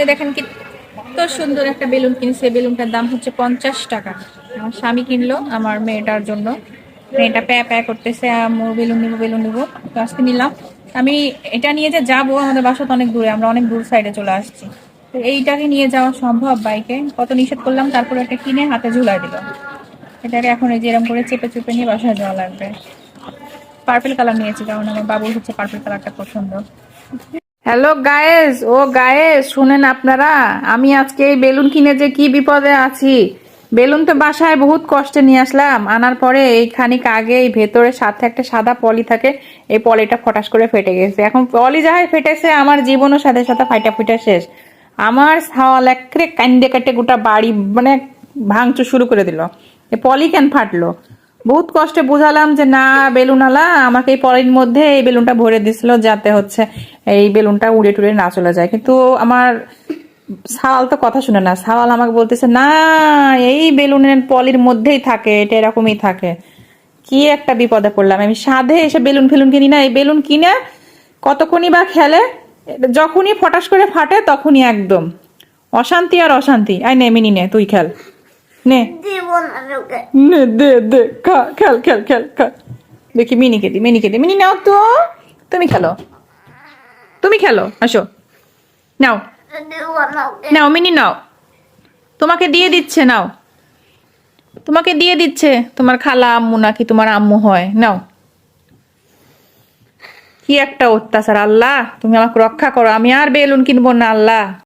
এই দেখেন কি কত সুন্দর একটা বেলুন কিনছে। বেলুনটার দাম হচ্ছে পঞ্চাশ টাকা। আমার স্বামী কিনলো আমার মেয়েটার জন্য। মেয়েটা প্যা প্যা করতেছে বেলুন নিবো বেলুন নিবো। তো আজকে নিলাম। আমি এটা নিয়ে যে যাব, আমাদের বাসা তো অনেক দূরে, আমরা অনেক দূর সাইডে চলে আসছি। তো এইটাকে নিয়ে যাওয়া সম্ভব বাইকে। কত নিষেধ করলাম, তারপরে একটা কিনে হাতে ঝুলাই দিল। এটাকে এখন এই যে এরকম করে চেপে চেপে নিয়ে বাসায় যাওয়া লাগবে। পার্পেল কালার নিয়েছি, কারণ আমার বাবুর হচ্ছে পার্পল কালারটা পছন্দ। হ্যালো গায়েস ও গায়েস শুনেন আপনারা? আমি আজকে এই বেলুন কিনে যে কি বিপদে আছি। বেলুন তো বাসায় বহুত কষ্টে নিয়ে আসলাম। আনার পরে এই খানিক আগে এই ভেতরে সাথে একটা সাদা পলি থাকে, এই পলিটা ফটাস করে ফেটে গেছে। এখন পলি যাহাই ফেটেছে, আমার জীবনও সাথে সাথে ফাইটা ফুটা শেষ। আমার সাওয়াল একরে কান্দে কাটে গোটা বাড়ি মানে ভাঙচুর শুরু করে দিল। এই পলি কেন ফাটলো? বহুত কষ্টে বুঝালাম যে, না বেলুনওয়ালা আমাকে এই পরের মধ্যে এই বেলুনটা ভরে দিছিল, যাতে হচ্ছে এই বেলুনটা উড়ে টুড়ে না চলে যায়। কিন্তু আমার সাওয়াল তো কথা শুনে না। সাওয়াল আমাকে বলতেছে, না, এই বেলুনের পলির মধ্যেই থাকে, এটা এরকমই থাকে। কি একটা বিপদে পড়লাম। আমি সাধে এসে বেলুন ফেলুন কিনি না, এই বেলুন কিনে কতক্ষণই বা খেলে, যখনই ফটাস করে ফাটে, তখনই একদম। অশান্তি আর অশান্তি। আই নেমিনি নে, তুই খেল। নে। নে দে দে খা খেল খেল খেল খা। দেখি মিনিকে দি মিনিকে দি মিনি নাও তো। তুমি খেলো। তুমি খেলো। আসো। নাও। নাও মিনি নাও। তোমাকে দিয়ে দিচ্ছে নাও। তোমাকে দিয়ে দিচ্ছে। তোমার খালা আম্মু নাকি তোমার আম্মু হয়। নাও। কি একটা অত্যাচার আল্লাহ। তুমি আমাকে রক্ষা করো। আমি আর বেলুন কিনবো না আল্লাহ।